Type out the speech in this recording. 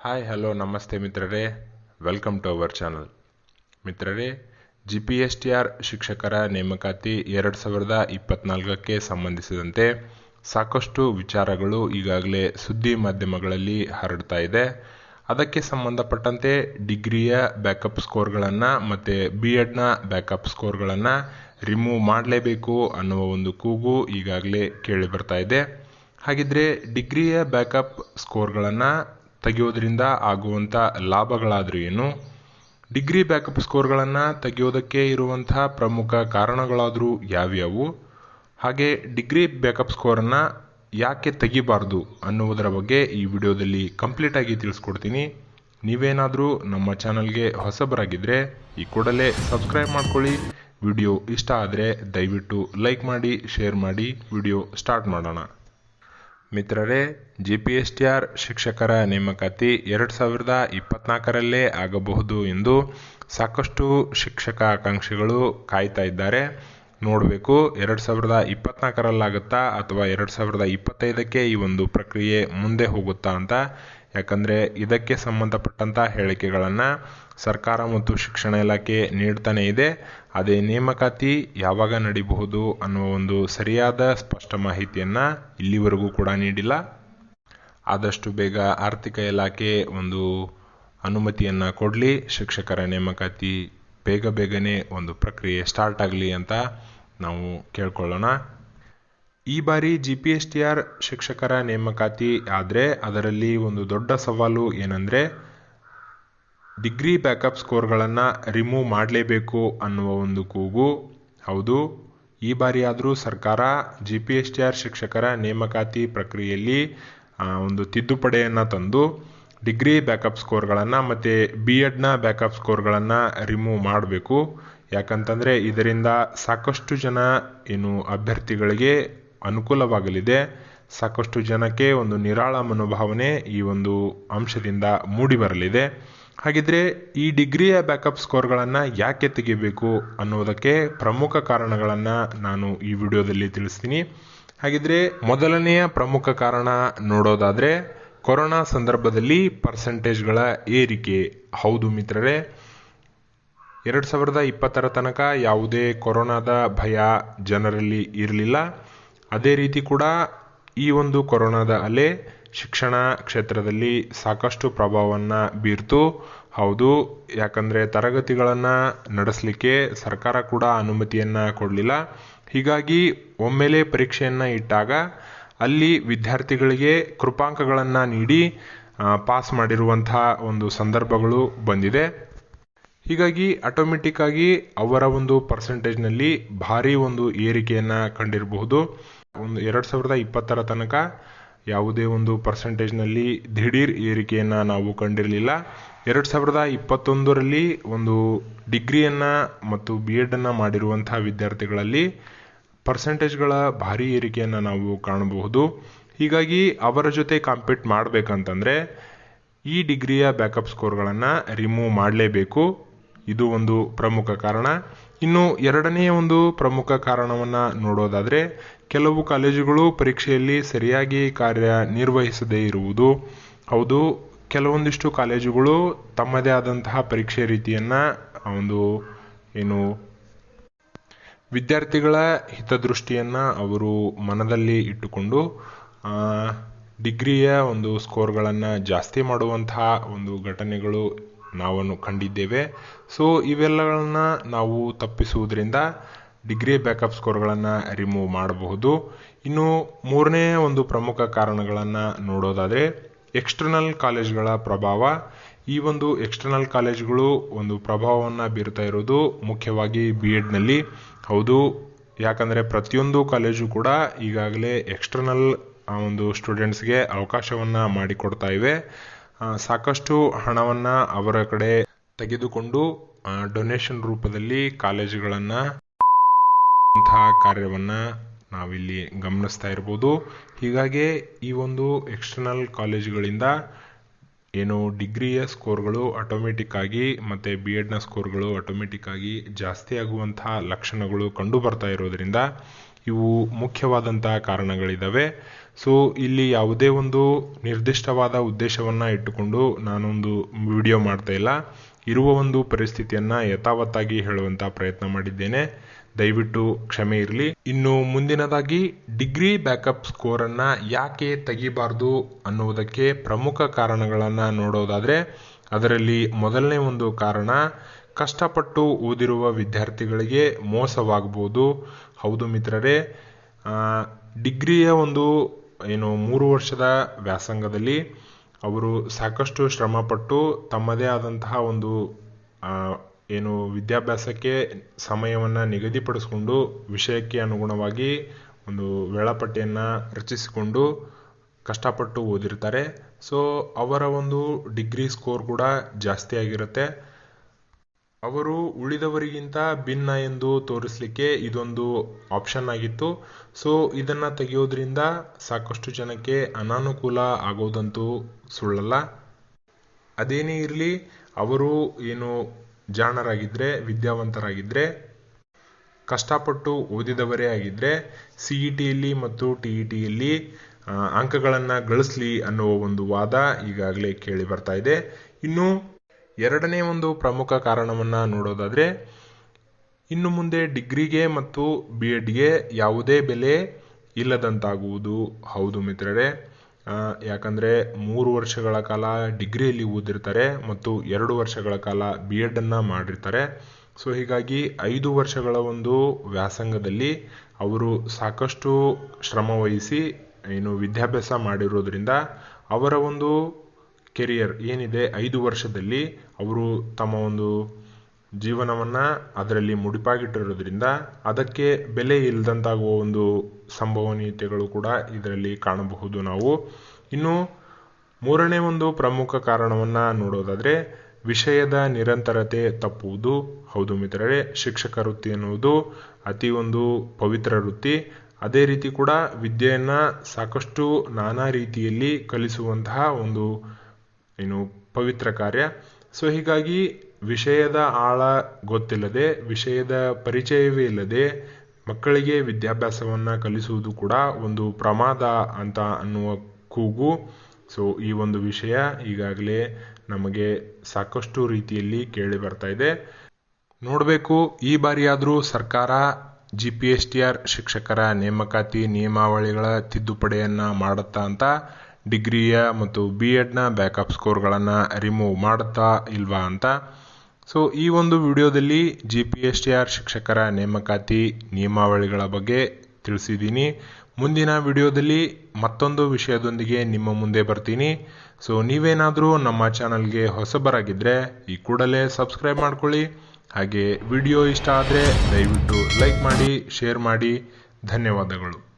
Hi hello ನಮಸ್ತೆ ಮಿತ್ರರೇ welcome to our channel ಮಿತ್ರರೇ G P S T R ಶಿಕ್ಷಕರ ನೇಮಕಾತಿ ಎರಡು ಸಾವಿರದ ಇಪ್ಪತ್ನಾಲ್ಕಕ್ಕೆ ಸಂಬಂಧಿಸಿದಂತೆ ಸಾಕಷ್ಟು ವಿಚಾರಗಳು ಈಗಾಗಲೇ ಸುದ್ದಿ ಮಾಧ್ಯಮಗಳಲ್ಲಿ ಹರಡ್ತಾ ಇದೆ. ಅದಕ್ಕೆ ಸಂಬಂಧಪಟ್ಟಂತೆ ಡಿಗ್ರಿಯ ಬ್ಯಾಕಪ್ ಸ್ಕೋರ್ಗಳನ್ನು ಮತ್ತು ಬಿ ಎಡ್ನ ಬ್ಯಾಕಪ್ ಸ್ಕೋರ್ಗಳನ್ನು ರಿಮೂವ್ ಮಾಡಲೇಬೇಕು ಅನ್ನುವ ಒಂದು ಕೂಗು ಈಗಾಗಲೇ ಕೇಳಿ ಬರ್ತಾ ಇದೆ. ಹಾಗಿದ್ರೆ ಡಿಗ್ರಿಯ ಬ್ಯಾಕಪ್ ಸ್ಕೋರ್ಗಳನ್ನು ತೆಗೆಯೋದ್ರಿಂದ ಆಗುವಂಥ ಲಾಭಗಳಾದರೂ ಏನು, ಡಿಗ್ರಿ ಬ್ಯಾಕಪ್ ಸ್ಕೋರ್ಗಳನ್ನು ತೆಗೆಯೋದಕ್ಕೆ ಇರುವಂಥ ಪ್ರಮುಖ ಕಾರಣಗಳಾದರೂ ಯಾವ್ಯಾವು, ಹಾಗೆ ಡಿಗ್ರಿ ಬ್ಯಾಕಪ್ ಸ್ಕೋರನ್ನು ಯಾಕೆ ತೆಗಿಬಾರ್ದು ಅನ್ನುವುದರ ಬಗ್ಗೆ ಈ ವಿಡಿಯೋದಲ್ಲಿ ಕಂಪ್ಲೀಟಾಗಿ ತಿಳಿಸ್ಕೊಡ್ತೀನಿ. ನೀವೇನಾದರೂ ನಮ್ಮ ಚಾನಲ್ಗೆ ಹೊಸಬರಾಗಿದ್ದರೆ ಈ ಕೂಡಲೇ ಸಬ್ಸ್ಕ್ರೈಬ್ ಮಾಡ್ಕೊಳ್ಳಿ. ವಿಡಿಯೋ ಇಷ್ಟ ಆದರೆ ದಯವಿಟ್ಟು ಲೈಕ್ ಮಾಡಿ, ಶೇರ್ ಮಾಡಿ. ವಿಡಿಯೋ ಸ್ಟಾರ್ಟ್ ಮಾಡೋಣ. ಮಿತ್ರರೇ G P S T R ಶಿಕ್ಷಕರ ನೇಮಕಾತಿ ಎರಡು ಸಾವಿರದ ಇಪ್ಪತ್ನಾಲ್ಕರಲ್ಲೇ ಆಗಬಹುದು ಎಂದು ಸಾಕಷ್ಟು ಶಿಕ್ಷಕ ಆಕಾಂಕ್ಷಿಗಳು ಕಾಯ್ತಾ ಇದ್ದಾರೆ. ನೋಡಬೇಕು, ಎರಡು ಸಾವಿರದ ಇಪ್ಪತ್ನಾಲ್ಕರಲ್ಲಾಗುತ್ತಾ ಅಥವಾ ಎರಡು ಸಾವಿರದ ಇಪ್ಪತ್ತೈದಕ್ಕೆ ಈ ಒಂದು ಪ್ರಕ್ರಿಯೆ ಮುಂದೆ ಹೋಗುತ್ತಾ ಅಂತ ಯಾಕಂದರೆ ಇದಕ್ಕೆ ಸಂಬಂಧಪಟ್ಟಂಥ ಹೇಳಿಕೆಗಳನ್ನು ಸರ್ಕಾರ ಮತ್ತು ಶಿಕ್ಷಣ ಇಲಾಖೆ ನೀಡ್ತಾನೇ ಇದೆ. ಅದೇ ನೇಮಕಾತಿ ಯಾವಾಗ ನಡೀಬಹುದು ಅನ್ನುವ ಒಂದು ಸರಿಯಾದ ಸ್ಪಷ್ಟ ಮಾಹಿತಿಯನ್ನು ಇಲ್ಲಿವರೆಗೂ ಕೂಡ ನೀಡಿಲ್ಲ. ಆದಷ್ಟು ಬೇಗ ಆರ್ಥಿಕ ಇಲಾಖೆ ಒಂದು ಅನುಮತಿಯನ್ನು ಕೊಡಲಿ, ಶಿಕ್ಷಕರ ನೇಮಕಾತಿ ಬೇಗ ಬೇಗನೆ ಒಂದು ಪ್ರಕ್ರಿಯೆ ಸ್ಟಾರ್ಟ್ ಆಗಲಿ ಅಂತ ನಾವು ಕೇಳ್ಕೊಳ್ಳೋಣ. ಈ ಬಾರಿ G P S T R ಶಿಕ್ಷಕರ ನೇಮಕಾತಿ ಆದರೆ ಅದರಲ್ಲಿ ಒಂದು ದೊಡ್ಡ ಸವಾಲು ಏನಂದರೆ ಡಿಗ್ರಿ ಬ್ಯಾಕಪ್ ಸ್ಕೋರ್ಗಳನ್ನು ರಿಮೂವ್ ಮಾಡಲೇಬೇಕು ಅನ್ನುವ ಒಂದು ಕೂಗು. ಹೌದು, ಈ ಬಾರಿ ಆದರೂ ಸರ್ಕಾರ G P S T R ಶಿಕ್ಷಕರ ನೇಮಕಾತಿ ಪ್ರಕ್ರಿಯೆಯಲ್ಲಿ ಒಂದು ತಿದ್ದುಪಡೆಯನ್ನು ತಂದು ಡಿಗ್ರಿ ಬ್ಯಾಕಪ್ ಸ್ಕೋರ್ಗಳನ್ನು ಮತ್ತು ಬಿ ಎಡ್ನ ಬ್ಯಾಕಪ್ ಸ್ಕೋರ್ಗಳನ್ನು ರಿಮೂವ್ ಮಾಡಬೇಕು. ಯಾಕಂತಂದರೆ ಇದರಿಂದ ಸಾಕಷ್ಟು ಜನ ಏನು ಅಭ್ಯರ್ಥಿಗಳಿಗೆ ಅನುಕೂಲವಾಗಲಿದೆ. ಸಾಕಷ್ಟು ಜನಕ್ಕೆ ಒಂದು ನಿರಾಳ ಮನೋಭಾವನೆ ಈ ಒಂದು ಅಂಶದಿಂದ ಮೂಡಿಬರಲಿದೆ ಹಾಗಿದ್ರೆ ಈ ಡಿಗ್ರಿಯ ಬ್ಯಾಕಪ್ ಸ್ಕೋರ್ಗಳನ್ನು ಯಾಕೆ ತೆಗಿಬೇಕು ಅನ್ನೋದಕ್ಕೆ ಪ್ರಮುಖ ಕಾರಣಗಳನ್ನು ನಾನು ಈ ವಿಡಿಯೋದಲ್ಲಿ ತಿಳಿಸ್ತೀನಿ. ಹಾಗಿದ್ರೆ ಮೊದಲನೆಯ ಪ್ರಮುಖ ಕಾರಣ ನೋಡೋದಾದರೆ ಕೊರೋನಾ ಸಂದರ್ಭದಲ್ಲಿ ಪರ್ಸೆಂಟೇಜ್ಗಳ ಏರಿಕೆ. ಹೌದು ಮಿತ್ರರೇ, ಎರಡು ಸಾವಿರದ ಇಪ್ಪತ್ತರ ತನಕ ಯಾವುದೇ ಕೊರೋನಾದ ಭಯ ಜನರಲ್ಲಿ ಇರಲಿಲ್ಲ. ಅದೇ ರೀತಿ ಕೂಡ ಈ ಒಂದು ಕೊರೋನಾದ ಅಲೆ ಶಿಕ್ಷಣ ಕ್ಷೇತ್ರದಲ್ಲಿ ಸಾಕಷ್ಟು ಪ್ರಭಾವವನ್ನು ಬೀರ್ತು. ಹೌದು, ಯಾಕಂದರೆ ತರಗತಿಗಳನ್ನು ನಡೆಸಲಿಕ್ಕೆ ಸರ್ಕಾರ ಕೂಡ ಅನುಮತಿಯನ್ನು ಕೊಡಲಿಲ್ಲ. ಹೀಗಾಗಿ ಒಮ್ಮೆಲೆ ಪರೀಕ್ಷೆಯನ್ನು ಇಟ್ಟಾಗ ಅಲ್ಲಿ ವಿದ್ಯಾರ್ಥಿಗಳಿಗೆ ಕೃಪಾಂಕಗಳನ್ನು ನೀಡಿ ಪಾಸ್ ಮಾಡಿರುವಂತಹ ಒಂದು ಸಂದರ್ಭಗಳು ಬಂದಿದೆ. ಹೀಗಾಗಿ ಆಟೋಮೆಟಿಕ್ಕಾಗಿ ಅವರ ಒಂದು ಪರ್ಸೆಂಟೇಜ್ನಲ್ಲಿ ಭಾರಿ ಒಂದು ಏರಿಕೆಯನ್ನು ಕಂಡಿರಬಹುದು. ಒಂದು ಎರಡು ಸಾವಿರದ ಇಪ್ಪತ್ತರ ತನಕ ಯಾವುದೇ ಒಂದು ಪರ್ಸೆಂಟೇಜ್ನಲ್ಲಿ ದಿಢೀರ್ ಏರಿಕೆಯನ್ನು ನಾವು ಕಂಡಿರಲಿಲ್ಲ. ಎರಡು ಸಾವಿರದ ಇಪ್ಪತ್ತೊಂದರಲ್ಲಿ ಒಂದು ಡಿಗ್ರಿಯನ್ನು ಮತ್ತು ಬಿ ಎಡನ್ನು ಮಾಡಿರುವಂಥ ವಿದ್ಯಾರ್ಥಿಗಳಲ್ಲಿ ಪರ್ಸೆಂಟೇಜ್ಗಳ ಭಾರಿ ಏರಿಕೆಯನ್ನು ನಾವು ಕಾಣಬಹುದು. ಹೀಗಾಗಿ ಅವರ ಜೊತೆ ಕಾಂಪೀಟ್ ಮಾಡಬೇಕಂತಂದರೆ ಈ ಡಿಗ್ರಿಯ ಬ್ಯಾಕಪ್ ಸ್ಕೋರ್ಗಳನ್ನು ರಿಮೂವ್ ಮಾಡಲೇಬೇಕು. ಇದು ಒಂದು ಪ್ರಮುಖ ಕಾರಣ. ಇನ್ನು ಎರಡನೆಯ ಒಂದು ಪ್ರಮುಖ ಕಾರಣವನ್ನು ನೋಡೋದಾದರೆ, ಕೆಲವು ಕಾಲೇಜುಗಳು ಪರೀಕ್ಷೆಯಲ್ಲಿ ಸರಿಯಾಗಿ ಕಾರ್ಯ ನಿರ್ವಹಿಸದೇ ಇರುವುದು. ಹೌದು, ಕೆಲವೊಂದಿಷ್ಟು ಕಾಲೇಜುಗಳು ತಮ್ಮದೇ ಆದಂತಹ ಪರೀಕ್ಷೆ ರೀತಿಯನ್ನು ಒಂದು ಏನು ವಿದ್ಯಾರ್ಥಿಗಳ ಹಿತದೃಷ್ಟಿಯನ್ನು ಅವರು ಮನದಲ್ಲಿ ಇಟ್ಟುಕೊಂಡು ಡಿಗ್ರಿಯ ಒಂದು ಸ್ಕೋರ್ಗಳನ್ನು ಜಾಸ್ತಿ ಮಾಡುವಂತಹ ಒಂದು ಘಟನೆಗಳು ನಾವನ್ನು ಕಂಡಿದ್ದೇವೆ. ಸೊ ಇವೆಲ್ಲಗಳನ್ನ ನಾವು ತಪ್ಪಿಸುವುದರಿಂದ ಡಿಗ್ರಿ ಬ್ಯಾಕಪ್ ಸ್ಕೋರ್ಗಳನ್ನು ರಿಮೂವ್ ಮಾಡಬಹುದು. ಇನ್ನು ಮೂರನೇ ಒಂದು ಪ್ರಮುಖ ಕಾರಣಗಳನ್ನು ನೋಡೋದಾದರೆ, ಎಕ್ಸ್ಟರ್ನಲ್ ಕಾಲೇಜ್ಗಳ ಪ್ರಭಾವ. ಈ ಒಂದು ಎಕ್ಸ್ಟರ್ನಲ್ ಕಾಲೇಜ್ಗಳು ಒಂದು ಪ್ರಭಾವವನ್ನು ಬೀರ್ತಾ ಇರೋದು ಮುಖ್ಯವಾಗಿ ಬಿ ಎಡ್ನಲ್ಲಿ ಹೌದು, ಯಾಕಂದರೆ ಪ್ರತಿಯೊಂದು ಕಾಲೇಜು ಕೂಡ ಈಗಾಗಲೇ ಎಕ್ಸ್ಟರ್ನಲ್ ಒಂದು ಸ್ಟೂಡೆಂಟ್ಸ್ಗೆ ಅವಕಾಶವನ್ನು ಮಾಡಿಕೊಡ್ತಾ ಇವೆ. ಸಾಕಷ್ಟು ಹಣವನ್ನು ಅವರ ಕಡೆ ತೆಗೆದುಕೊಂಡು ಡೊನೇಷನ್ ರೂಪದಲ್ಲಿ ಕಾಲೇಜುಗಳನ್ನು ಅಂತಹ ಕಾರ್ಯವನ್ನು ನಾವಿಲ್ಲಿ ಗಮನಿಸ್ತಾ ಇರ್ಬೋದು. ಹೀಗಾಗಿ ಈ ಒಂದು ಎಕ್ಸ್ಟರ್ನಲ್ ಕಾಲೇಜುಗಳಿಂದ ಏನು ಡಿಗ್ರಿಯ ಸ್ಕೋರ್ಗಳು ಆಟೋಮೆಟಿಕ್ ಆಗಿ ಮತ್ತು ಬಿ ಎಡ್ನ ಸ್ಕೋರ್ಗಳು ಆಟೋಮೆಟಿಕ್ ಆಗಿ ಜಾಸ್ತಿ ಆಗುವಂತಹ ಲಕ್ಷಣಗಳು ಕಂಡು ಬರ್ತಾ ಇರೋದ್ರಿಂದ ಇವು ಮುಖ್ಯವಾದಂತಹ ಕಾರಣಗಳಿದ್ದಾವೆ ಸೊ ಇಲ್ಲಿ ಯಾವುದೇ ಒಂದು ನಿರ್ದಿಷ್ಟವಾದ ಉದ್ದೇಶವನ್ನು ಇಟ್ಟುಕೊಂಡು ನಾನೊಂದು ವಿಡಿಯೋ ಮಾಡ್ತಾ ಇಲ್ಲ. ಇರುವ ಒಂದು ಪರಿಸ್ಥಿತಿಯನ್ನು ಯಥಾವತ್ತಾಗಿ ಹೇಳುವಂಥ ಪ್ರಯತ್ನ ಮಾಡಿದ್ದೇನೆ. ದಯವಿಟ್ಟು ಕ್ಷಮೆ ಇರಲಿ. ಇನ್ನು ಮುಂದಿನದಾಗಿ, ಡಿಗ್ರಿ ಬ್ಯಾಕಪ್ ಸ್ಕೋರನ್ನು ಯಾಕೆ ತೆಗಿಬಾರ್ದು ಅನ್ನುವುದಕ್ಕೆ ಪ್ರಮುಖ ಕಾರಣಗಳನ್ನು ನೋಡೋದಾದರೆ, ಅದರಲ್ಲಿ ಮೊದಲನೇ ಒಂದು ಕಾರಣ ಕಷ್ಟಪಟ್ಟು ಓದಿರುವ ವಿದ್ಯಾರ್ಥಿಗಳಿಗೆ ಮೋಸವಾಗಬಹುದು ಹೌದು ಮಿತ್ರರೇ. ಡಿಗ್ರಿಯ ಒಂದು, ಏನು, ಮೂರು ವರ್ಷದ ವ್ಯಾಸಂಗದಲ್ಲಿ ಅವರು ಸಾಕಷ್ಟು ಶ್ರಮಪಟ್ಟು ತಮ್ಮದೇ ಆದಂತಹ ಒಂದು ಏನು, ವಿದ್ಯಾಭ್ಯಾಸಕ್ಕೆ ಸಮಯವನ್ನು ನಿಗದಿಪಡಿಸಿಕೊಂಡು ವಿಷಯಕ್ಕೆ ಅನುಗುಣವಾಗಿ ಒಂದು ವೇಳಾಪಟ್ಟಿಯನ್ನು ರಚಿಸಿಕೊಂಡು ಕಷ್ಟಪಟ್ಟು ಓದಿರ್ತಾರೆ. ಸೊ ಅವರ ಒಂದು ಡಿಗ್ರಿ ಸ್ಕೋರ್ ಕೂಡ ಜಾಸ್ತಿ ಆಗಿರುತ್ತೆ. ಅವರು ಉಳಿದವರಿಗಿಂತ ಭಿನ್ನ ಎಂದು ತೋರಿಸಲಿಕ್ಕೆ ಇದೊಂದು ಆಪ್ಷನ್ ಆಗಿತ್ತು. ಸೊ ಇದನ್ನು ತೆಗೆಯೋದ್ರಿಂದ ಸಾಕಷ್ಟು ಜನಕ್ಕೆ ಅನಾನುಕೂಲ ಆಗೋದಂತೂ ಸುಳ್ಳಲ್ಲ. ಅದೇನೇ ಇರಲಿ, ಅವರು ಏನು ಜಾಣರಾಗಿದ್ದರೆ ವಿದ್ಯಾವಂತರಾಗಿದ್ದರೆ ಕಷ್ಟಪಟ್ಟು ಓದಿದವರೇ ಆಗಿದ್ದರೆ ಸಿ ಇ ಟಿಯಲ್ಲಿ ಮತ್ತು ಟಿ ಇ ಟಿಯಲ್ಲಿ ಅಂಕಗಳನ್ನು ಗಳಿಸ್ಲಿ ಅನ್ನುವ ಒಂದು ವಾದ ಈಗಾಗಲೇ ಕೇಳಿ ಬರ್ತಾ ಇದೆ. ಇನ್ನು ಎರಡನೇ ಒಂದು ಪ್ರಮುಖ ಕಾರಣವನ್ನು ನೋಡೋದಾದರೆ, ಇನ್ನು ಮುಂದೆ ಡಿಗ್ರಿಗೆ ಮತ್ತು ಬಿ ಎಡ್ಗೆ ಯಾವುದೇ ಬೆಲೆ ಇಲ್ಲದಂತಾಗುವುದು. ಹೌದು ಮಿತ್ರರೇ. ಯಾಕಂದರೆ ಮೂರು ವರ್ಷಗಳ ಕಾಲ ಡಿಗ್ರಿಯಲ್ಲಿ ಓದಿರ್ತಾರೆ ಮತ್ತು ಎರಡು ವರ್ಷಗಳ ಕಾಲ ಬಿ ಎಡನ್ನು ಮಾಡಿರ್ತಾರೆ. ಸೊ, ಹೀಗಾಗಿ ಐದು ವರ್ಷಗಳ ಒಂದು ವ್ಯಾಸಂಗದಲ್ಲಿ ಅವರು ಸಾಕಷ್ಟು ಶ್ರಮವಹಿಸಿ, ಏನು ವಿದ್ಯಾಭ್ಯಾಸ ಮಾಡಿರೋದ್ರಿಂದ ಅವರ ಒಂದು ಕೆರಿಯರ್ ಏನಿದೆ ಐದು ವರ್ಷದಲ್ಲಿ ಅವರು ತಮ್ಮ ಒಂದು ಜೀವನವನ್ನು ಅದರಲ್ಲಿ ಮುಡಿಪಾಗಿಟ್ಟಿರೋದ್ರಿಂದ ಅದಕ್ಕೆ ಬೆಲೆ ಇಲ್ಲದಂತಾಗುವ ಒಂದು ಸಂಭವನೀಯತೆಗಳು ಕೂಡ ಇದರಲ್ಲಿ ಕಾಣಬಹುದು ನಾವು. ಇನ್ನು ಮೂರನೇ ಒಂದು ಪ್ರಮುಖ ಕಾರಣವನ್ನು ನೋಡೋದಾದರೆ ವಿಷಯದ ನಿರಂತರತೆ ತಪ್ಪುವುದು. ಹೌದು ಮಿತ್ರರೇ, ಶಿಕ್ಷಕ ವೃತ್ತಿ ಎನ್ನುವುದು ಅತಿ ಒಂದು ಪವಿತ್ರ ವೃತ್ತಿ. ಅದೇ ರೀತಿ ಕೂಡ ವಿದ್ಯೆಯನ್ನು ಸಾಕಷ್ಟು ನಾನಾ ರೀತಿಯಲ್ಲಿ ಕಲಿಸುವಂತಹ ಒಂದು ಏನು ಪವಿತ್ರ ಕಾರ್ಯ. ಸೊ ಹೀಗಾಗಿ ವಿಷಯದ ಆಳ ಗೊತ್ತಿಲ್ಲದೆ, ವಿಷಯದ ಪರಿಚಯವೇ ಇಲ್ಲದೆ ಮಕ್ಕಳಿಗೆ ವಿದ್ಯಾಭ್ಯಾಸವನ್ನು ಕಲಿಸುವುದು ಕೂಡ ಒಂದು ಪ್ರಮಾದ ಅಂತ ಅನ್ನುವ ಕೂಗು. ಸೊ ಈ ಒಂದು ವಿಷಯ ಈಗಾಗಲೇ ನಮಗೆ ಸಾಕಷ್ಟು ರೀತಿಯಲ್ಲಿ ಕೇಳಿ ಬರ್ತಾ ಇದೆ. ನೋಡಬೇಕು, ಈ ಬಾರಿಯಾದರೂ ಸರ್ಕಾರ G P S T R ಶಿಕ್ಷಕರ ನೇಮಕಾತಿ ನಿಯಮಾವಳಿಗಳ ತಿದ್ದುಪಡಿಯನ್ನು ಮಾಡುತ್ತಾ ಅಂತ ಡಿಗ್ರಿಯ ಮತ್ತು ಬಿ ಎಡ್ನ ಬ್ಯಾಕಪ್ ಸ್ಕೋರ್ಗಳನ್ನು ರಿಮೂವ್ ಮಾಡುತ್ತಾ ಇಲ್ವಾ ಅಂತ. ಸೊ ಈ ಒಂದು ವಿಡಿಯೋದಲ್ಲಿ G P S T R ಶಿಕ್ಷಕರ ನೇಮಕಾತಿ ನಿಯಮಾವಳಿಗಳ ಬಗ್ಗೆ ತಿಳಿಸಿದ್ದೀನಿ. ಮುಂದಿನ ವಿಡಿಯೋದಲ್ಲಿ ಮತ್ತೊಂದು ವಿಷಯದೊಂದಿಗೆ ನಿಮ್ಮ ಮುಂದೆ ಬರ್ತೀನಿ. ಸೊ ನೀವೇನಾದರೂ ನಮ್ಮ ಚಾನಲ್ಗೆ ಹೊಸಬರಾಗಿದ್ದರೆ ಈ ಕೂಡಲೇ ಸಬ್ಸ್ಕ್ರೈಬ್ ಮಾಡ್ಕೊಳ್ಳಿ. ಹಾಗೆ ವಿಡಿಯೋ ಇಷ್ಟ ಆದರೆ ದಯವಿಟ್ಟು ಲೈಕ್ ಮಾಡಿ ಶೇರ್ ಮಾಡಿ. ಧನ್ಯವಾದಗಳು.